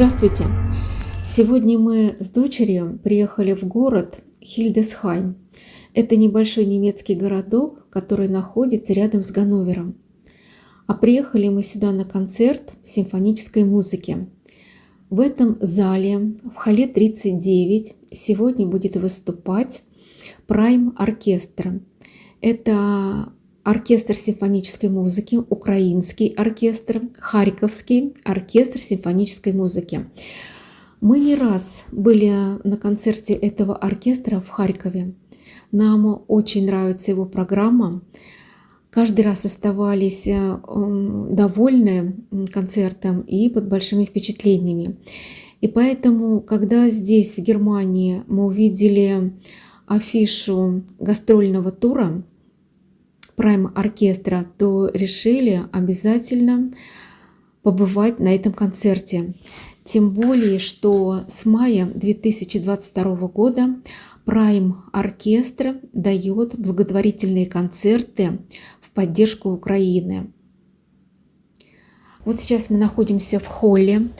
Здравствуйте! Сегодня мы с дочерью приехали в город Хильдесхайм. Это небольшой немецкий городок, который находится рядом с Ганновером. А приехали мы сюда на концерт симфонической музыки. В этом зале, в хале 39, сегодня будет выступать Прайм Оркестр. Это оркестр симфонической музыки, украинский оркестр, Харьковский оркестр симфонической музыки. Мы не раз были на концерте этого оркестра в Харькове. Нам очень нравится его программа. Каждый раз оставались э, довольны концертом и под большими впечатлениями. И поэтому, когда здесь, в Германии, мы увидели афишу гастрольного тура Прайм оркестра, то решили обязательно побывать на этом концерте. Тем более, что с мая 2022 года Prime оркестр дает благотворительные концерты в поддержку Украины. Вот сейчас мы находимся в холле.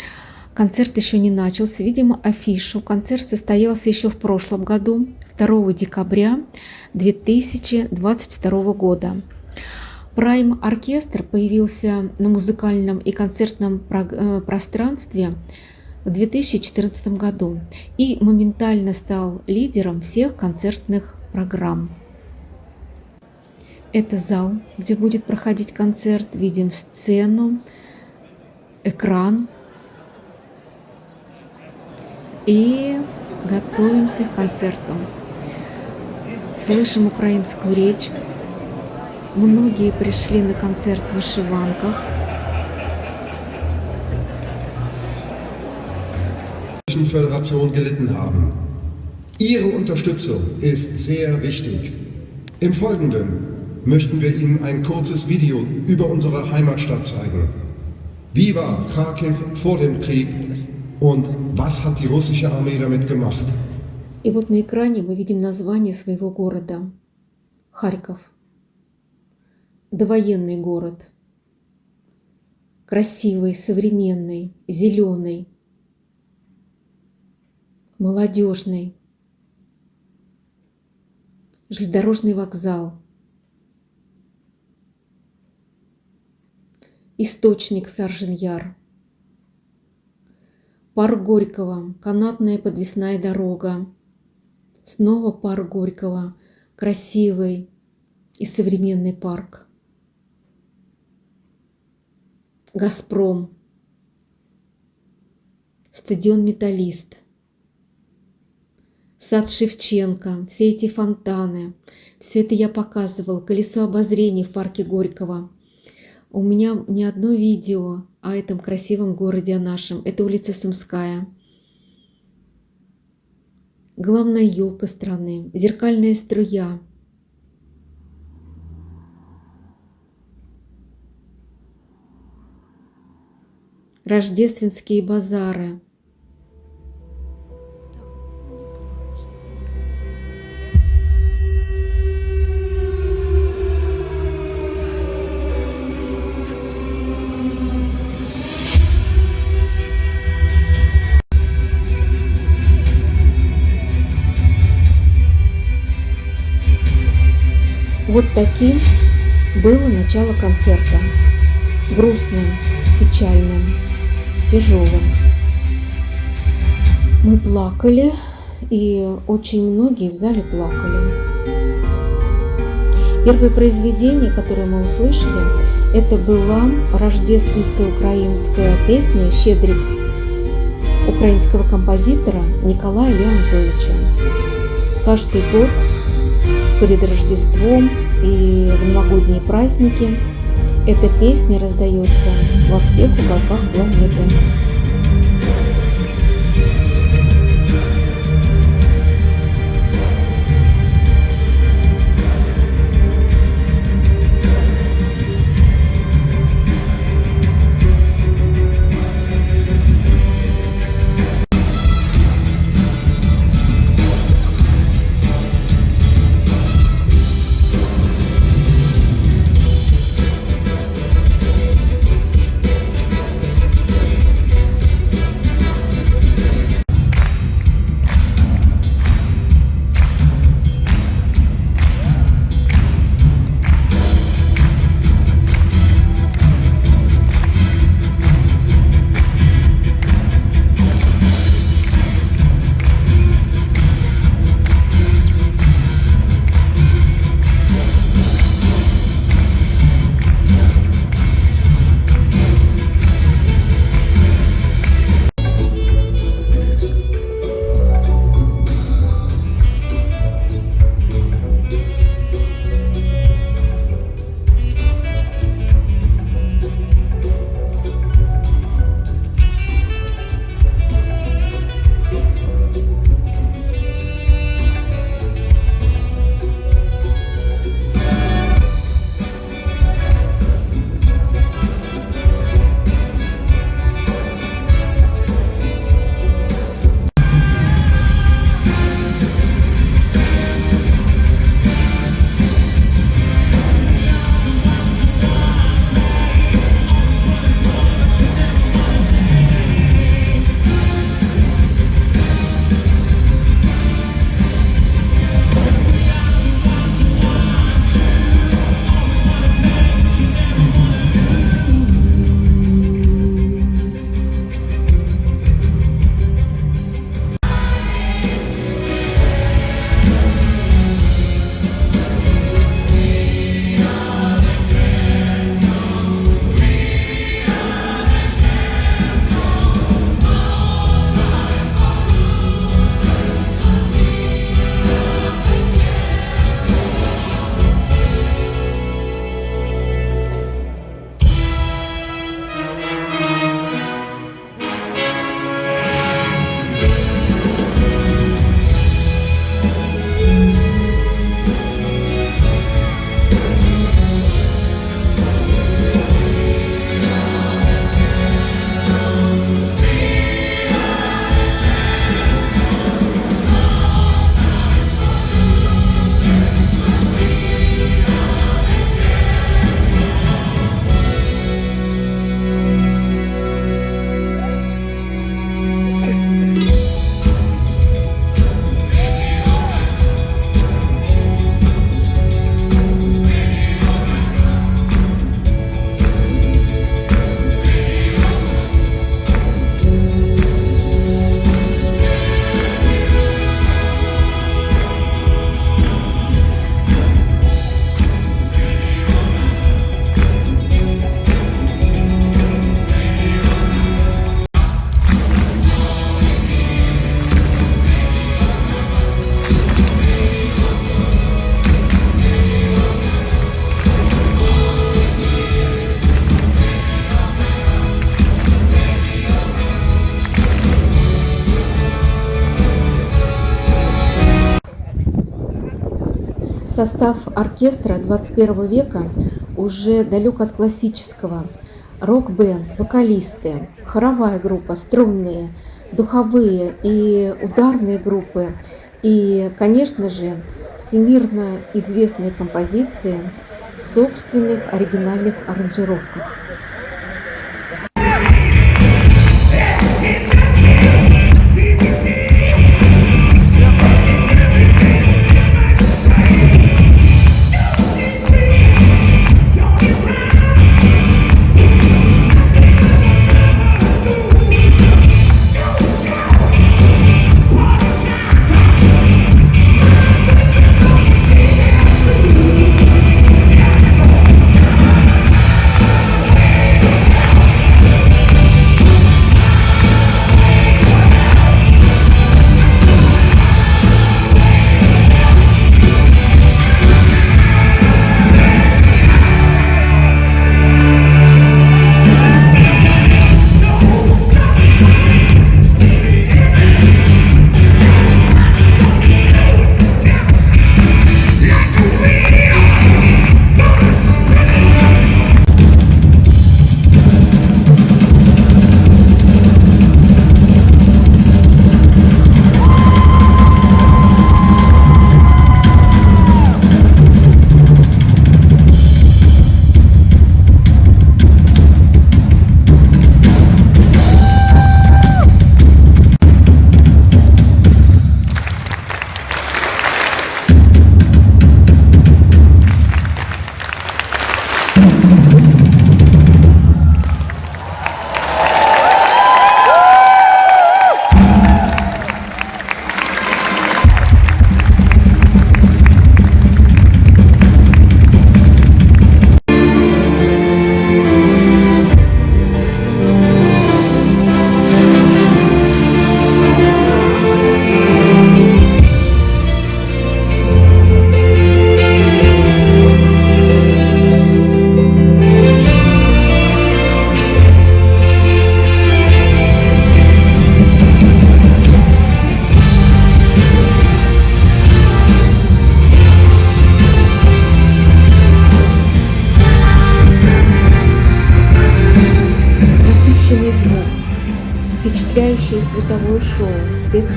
Концерт еще не начался. Видимо, афишу. Концерт состоялся еще в прошлом году, 2 декабря 2022 года. Prime оркестр появился на музыкальном и концертном э, пространстве в 2014 году и моментально стал лидером всех концертных программ. Это зал, где будет проходить концерт. Видим сцену, экран. И готовимся к концерту. Слышим украинскую речь. Многие пришли на концерт в вышиванках – Föderation gelitten haben. Ihre Unterstützung ist sehr wichtig. Im Folgenden möchten wir Ihnen ein kurzes Video über unsere Heimatstadt zeigen. Wie war Kharkiv vor dem Krieg und was hat die russische Armee damit gemacht? И вот на экране мы видим название своего города – Харьков. Довоенный город. Красивый, современный, зеленый – молодежный, железнодорожный вокзал, источник Саржин-Яр, парк Горького, канатная подвесная дорога, снова парк Горького, красивый и современный парк. Газпром, стадион Металлист, сад Шевченко, все эти фонтаны. Все это я показывал, колесо обозрений в парке Горького. У меня не одно видео о этом красивом городе, о нашем. Это улица Сумская. Главная елка страны, зеркальная струя. Рождественские базары – таким было начало концерта. Грустным, печальным, тяжелым. Мы плакали, и очень многие в зале плакали. Первое произведение, которое мы услышали, это была рождественская украинская песня «Щедрик» украинского композитора Николая Леонтовича. Каждый год перед Рождеством и в новогодние праздники эта песня раздается во всех уголках планеты. Состав оркестра 21 века уже далек от классического. Рок-бенд, вокалисты, хоровая группа, струнные, духовые и ударные группы. И, конечно же, всемирно известные композиции в собственных оригинальных аранжировках.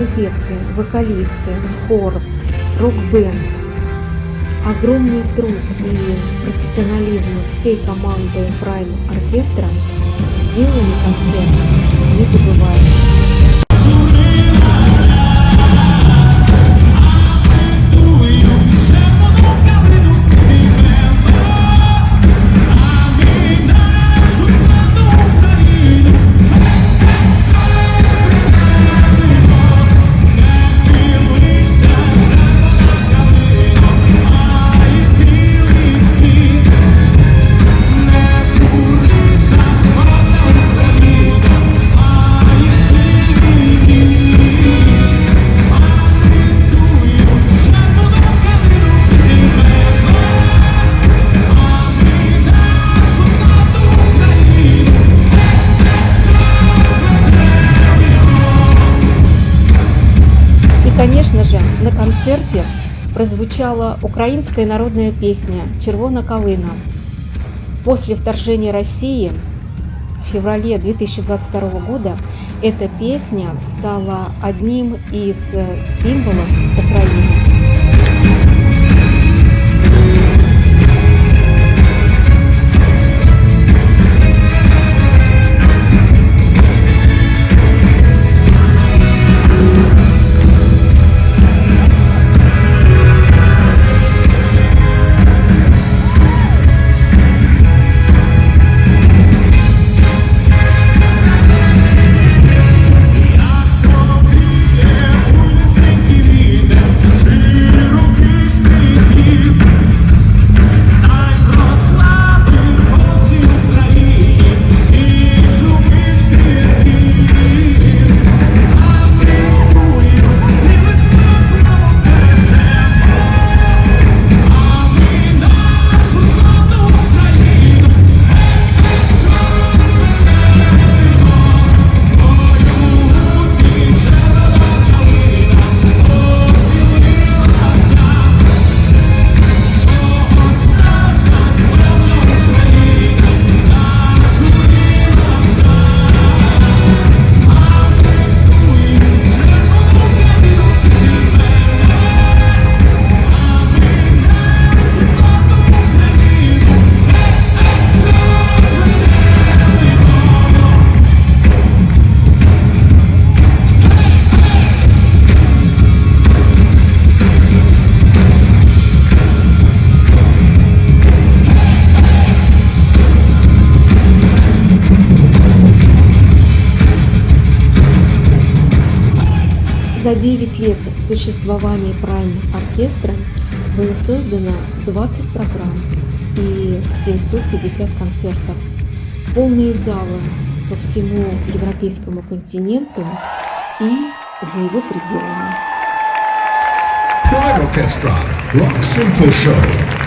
Спецэффекты, вокалисты, хор, рок-бенд. Огромный труд и профессионализм всей команды Prime оркестра сделали концерт незабываемым. Конечно же, на концерте прозвучала украинская народная песня «Червона калина». После вторжения России в феврале 2022 года эта песня стала одним из э, символов Украины. За 9 лет существования Prime оркестра было создано 20 программ и 750 концертов. Полные залы по всему европейскому континенту и за его пределами. Prime Orchestra, Rock Sympho Show.